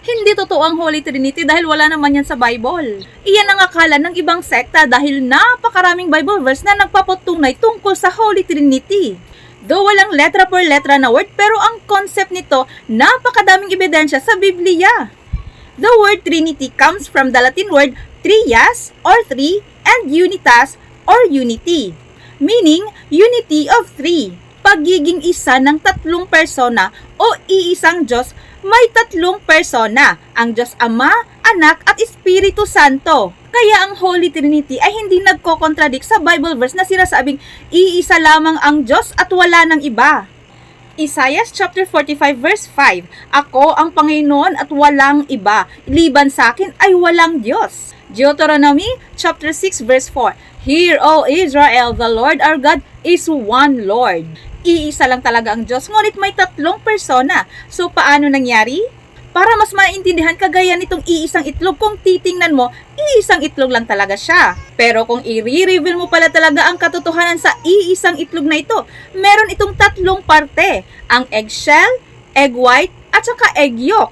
Hindi totoo ang Holy Trinity dahil wala naman yan sa Bible. Iyan ang akala ng ibang sekta dahil napakaraming Bible verse na nagpapatunay tungkol sa Holy Trinity. Though walang letra per letra na word, pero ang concept nito, napakadaming ebidensya sa Biblia. The word Trinity comes from the Latin word trias or three and unitas or unity, meaning unity of three. Pagiging isa ng tatlong persona o iisang Diyos, may tatlong persona, ang Diyos Ama, Anak at Espiritu Santo. Kaya ang Holy Trinity ay hindi nagko-contradict sa Bible verse na sinasabing iisa lamang ang Diyos at wala ng iba. Isaiah chapter 45 verse 5, Ako ang Panginoon at walang iba, liban sa akin ay walang Diyos. Deuteronomy chapter 6 verse 4, Hear, O Israel, the Lord our God is one Lord. Iisa lang talaga ang Diyos, ngunit may tatlong persona. So paano nangyari? Para mas maintindihan kagaya nitong iisang itlog, kung titingnan mo, iisang itlog lang talaga siya. Pero kung i-reveal mo pala talaga ang katotohanan sa iisang itlog na ito, meron itong tatlong parte, ang eggshell, egg white, at saka egg yolk.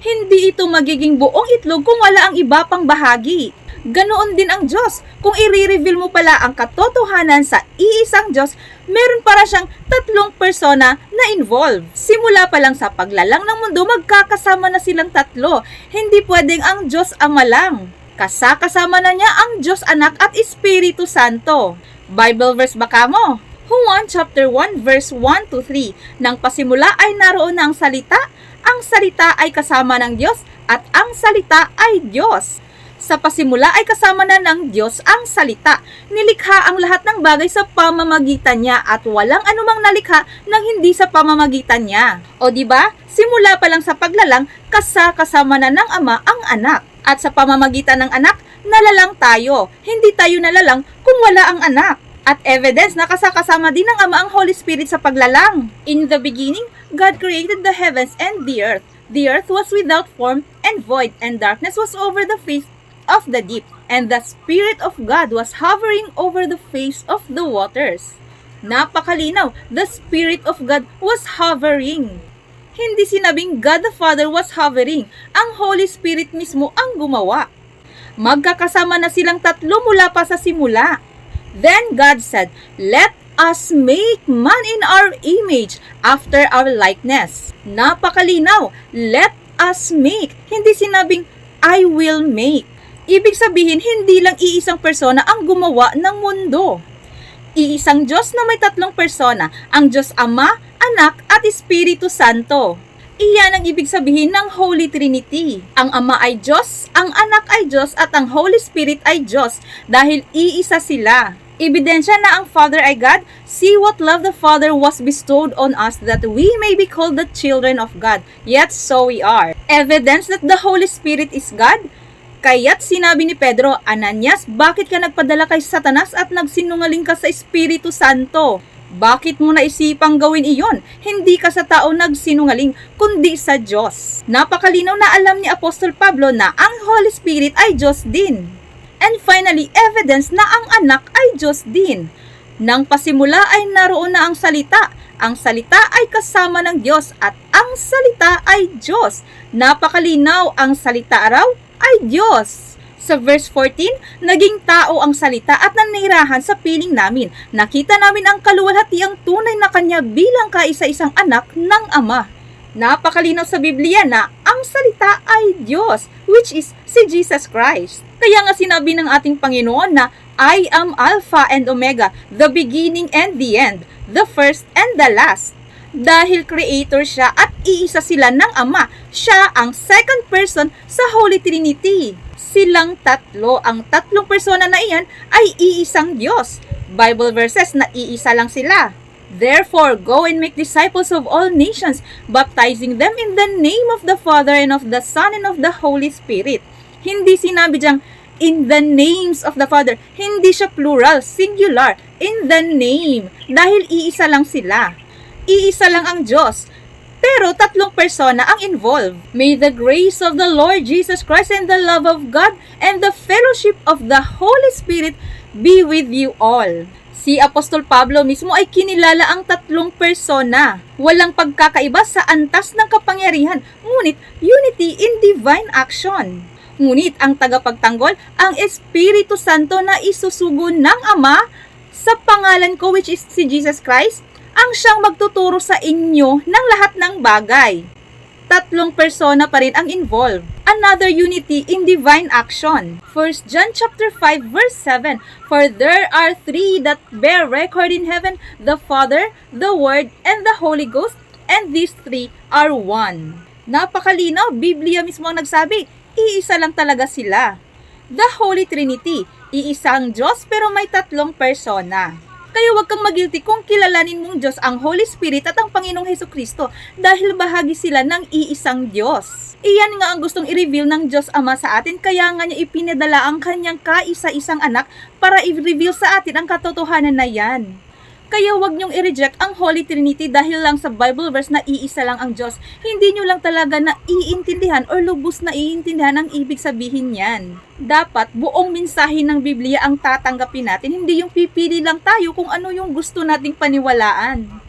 Hindi ito magiging buong itlog kung wala ang iba pang bahagi. Ganoon din ang Diyos. Kung i-reveal mo pala ang katotohanan sa iisang Diyos, meron para siyang tatlong persona na involved. Simula pa lang sa paglalang ng mundo, magkakasama na silang tatlo. Hindi pwedeng ang Diyos Ama lang. Kasakasama na niya ang Diyos Anak at Espiritu Santo. Bible verse baka mo? Juan chapter 1 verse 1 to 3. Nang pasimula ay naroon na ang salita, ang salita ay kasama ng Diyos at ang salita ay Diyos. Sa pasimula ay kasama na ng Diyos ang salita. Nilikha ang lahat ng bagay sa pamamagitan niya at walang anumang nalikha nang hindi sa pamamagitan niya. O di ba? Simula pa lang sa paglalang, kasakasama na ng Ama ang anak. At sa pamamagitan ng anak, nalalang tayo. Hindi tayo nalalang kung wala ang anak. At evidence na kasakasama din ng Ama ang Holy Spirit sa paglalang. In the beginning, God created the heavens and the earth. The earth was without form and void, and darkness was over the face of the deep, and the Spirit of God was hovering over the face of the waters. Napakalinaw, the Spirit of God was hovering. Hindi sinabing God the Father was hovering, ang Holy Spirit mismo ang gumawa. Magkakasama na silang tatlo mula pa sa simula. Then God said, Let us make man in our image after our likeness. Napakalinaw, let us make. Hindi sinabing, I will make. Ibig sabihin, hindi lang iisang persona ang gumawa ng mundo. Iisang Diyos na may tatlong persona, ang Diyos Ama, Anak at Espiritu Santo. Iyan ang ibig sabihin ng Holy Trinity. Ang Ama ay Diyos, ang Anak ay Diyos at ang Holy Spirit ay Diyos dahil iisa sila. Ebidensya na ang Father ay God, see what love the Father was bestowed on us that we may be called the children of God. Yet so we are. Evidence that the Holy Spirit is God, Kaya't sinabi ni Pedro, Ananias, bakit ka nagpadala kay Satanas at nagsinungaling ka sa Espiritu Santo? Bakit mo naisipang gawin iyon? Hindi ka sa tao nagsinungaling, kundi sa Diyos. Napakalinaw na alam ni Apostol Pablo na ang Holy Spirit ay Diyos din. And finally, evidence na ang anak ay Diyos din. Nang pasimula ay naroon na ang salita. Ang salita ay kasama ng Diyos at ang salita ay Diyos. Napakalinaw ang salita raw ay Diyos. Sa verse 14, naging tao ang salita at nanirahan sa piling namin. Nakita namin ang kaluwalhatiang tunay na kanya bilang kaisa-isang anak ng Ama. Napakalinaw sa Biblia na ang salita ay Diyos, which is si Jesus Christ. Kaya nga sinabi ng ating Panginoon na I am Alpha and Omega, the beginning and the end, the first and the last. Dahil creator siya at iisa sila ng Ama, siya ang second person sa Holy Trinity. Silang tatlo, ang tatlong persona na iyan ay iisang Diyos. Bible verses na iisa lang sila. Therefore, go and make disciples of all nations, baptizing them in the name of the Father and of the Son and of the Holy Spirit. Hindi sinabi diyang, in the names of the Father. Hindi siya plural, singular. In the name. Dahil iisa lang sila. Iisa lang ang Diyos. Pero tatlong persona ang involved. May the grace of the Lord Jesus Christ and the love of God and the fellowship of the Holy Spirit be with you all. Si Apostol Pablo mismo ay kinilala ang tatlong persona. Walang pagkakaiba sa antas ng kapangyarihan, ngunit unity in divine action. Ngunit ang tagapagtanggol, ang Espiritu Santo na isusugo ng Ama sa pangalan ko which is si Jesus Christ, ang siyang magtuturo sa inyo ng lahat ng bagay. Tatlong persona pa rin ang involved. Another unity in divine action. 1 John chapter 5 verse 7. For there are three that bear record in heaven, the Father, the Word, and the Holy Ghost, and these three are one. Napakalinaw, Biblia mismo ang nagsabi, iisa lang talaga sila. The Holy Trinity, iisang Diyos pero may tatlong persona. Kaya huwag kang magilty kung kilalanin mong Diyos ang Holy Spirit at ang Panginoong Heso Kristo dahil bahagi sila ng iisang Diyos. Iyan nga ang gustong i-reveal ng Diyos Ama sa atin kaya nga niya ipinadala ang kanyang kaisa-isang anak para i-reveal sa atin ang katotohanan na yan. Kaya huwag niyong i-reject ang Holy Trinity dahil lang sa Bible verse na iisa lang ang Diyos. Hindi niyo lang talaga na iintindihan or lubos na iintindihan ang ibig sabihin niyan. Dapat buong mensahe ng Biblia ang tatanggapin natin, hindi yung pipili lang tayo kung ano yung gusto nating paniwalaan.